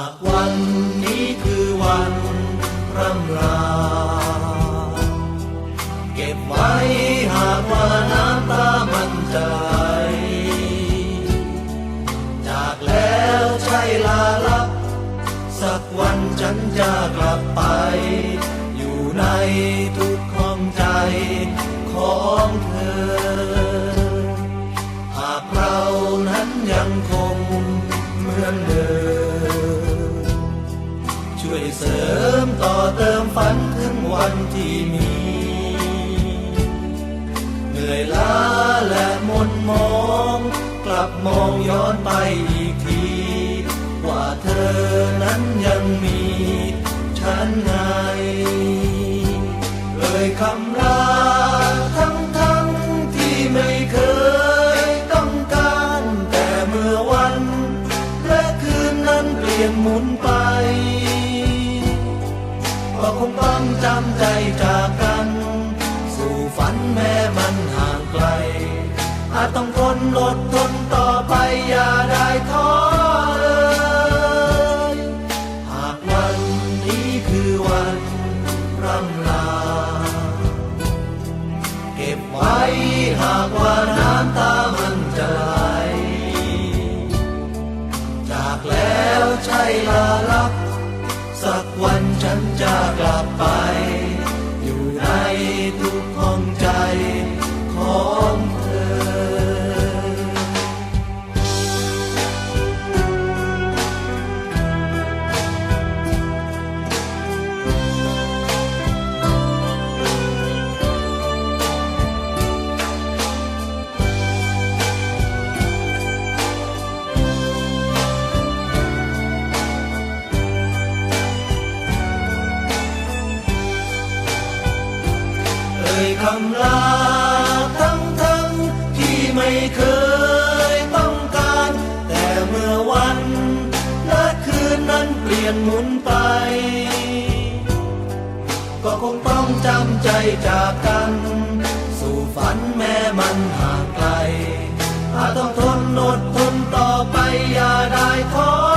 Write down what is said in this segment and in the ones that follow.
ากวันนี้คือวันร่ำลา เก็บไว้หากว่าน้ำตามันจะไหลจากแล้วใช่ลาลับ สักวันฉันจะกลับไป อยู่ในทุกห้องใจของ ช่วยเสริมต่อเติมฝันถึงวันที่มี เหนื่อยล้าและมนมอง กลับมองย้อนไปอีกที ว่าเธอนั้นยังมี ฉันไงเลยคำ ต้อง คำลาทั้งทั้งที่ไม่เคยต้องการ แต่เมื่อวันและคืนนั้นเปลี่ยนหมุนไป ก็คงต้องจำใจจากกัน สู่ฝันแม้มันห่างไกลอาต้องทนอดทนต่อไปอย่าได้ท้อ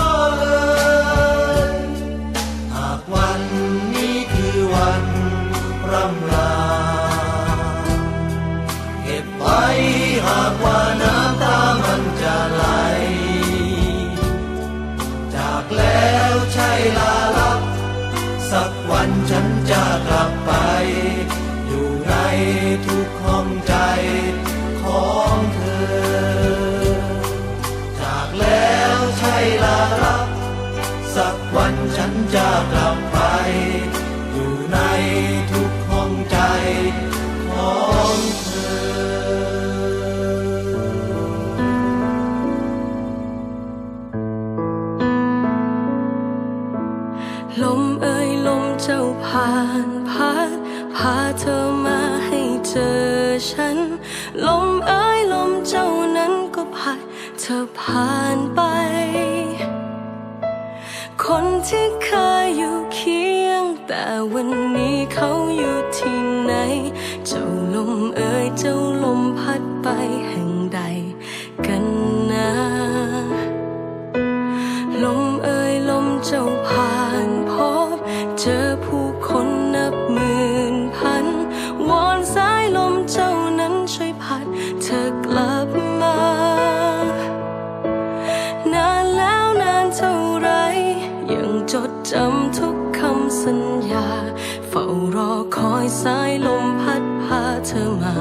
านพัดพาเธอมาให้เจอฉัน ลมเอ่ยลมเจ้านั้นก็พัดเธอผ่านไป คนที่เคยอยู่เคียง แต่วันนี้เขาอยู่ที่ไหน เจ้าลมเอ่ยเจ้าลมพัดไปแห่งใดกันนะ ลมเอ่ยลมเจ้าผ่า จดจำทุกคำสัญญา เฝ้ารอคอยสายลมพัดพาเธอมา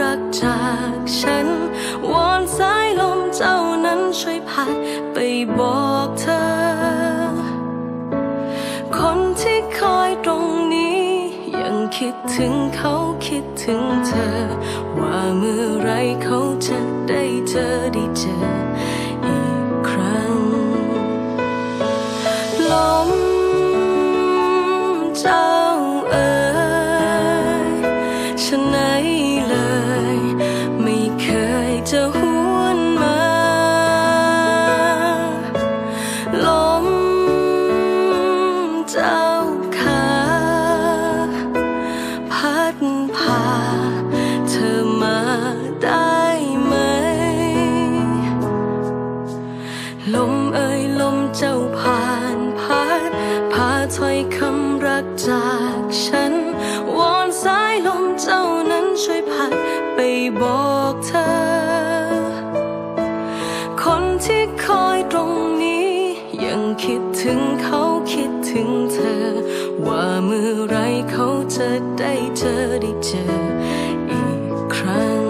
รักจากฉัน วอนสายลมเจ้านั้นช่วยพัดไปบอกเธอ คนที่คอยตรงนี้ ยังคิดถึงเขาคิดถึงเธอ ว่าเมื่อไรเขาจะได้เจอได้เจออีก ลมเจ้าขาพัดพาเธอมาได้ไหม ลมเอ่ยลมเจ้าผ่านพัดพาถ้อยคำรักจากฉัน วอนสายลมเจ้านั้นช่วยพัดไปบอกเธอ คนที่คอยตรงนี้ยัง คิดถึงเขาคิดถึงเธอ ว่าเมื่อไรเขาจะได้เจอได้เจออีกครั้ง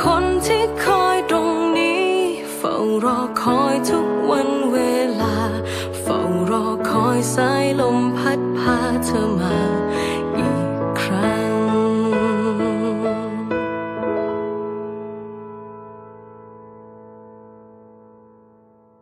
คนที่คอยตรงนี้ เฝ้ารอคอยทุกวันเวลา เฝ้ารอคอยสายลมพัดพาเธอมา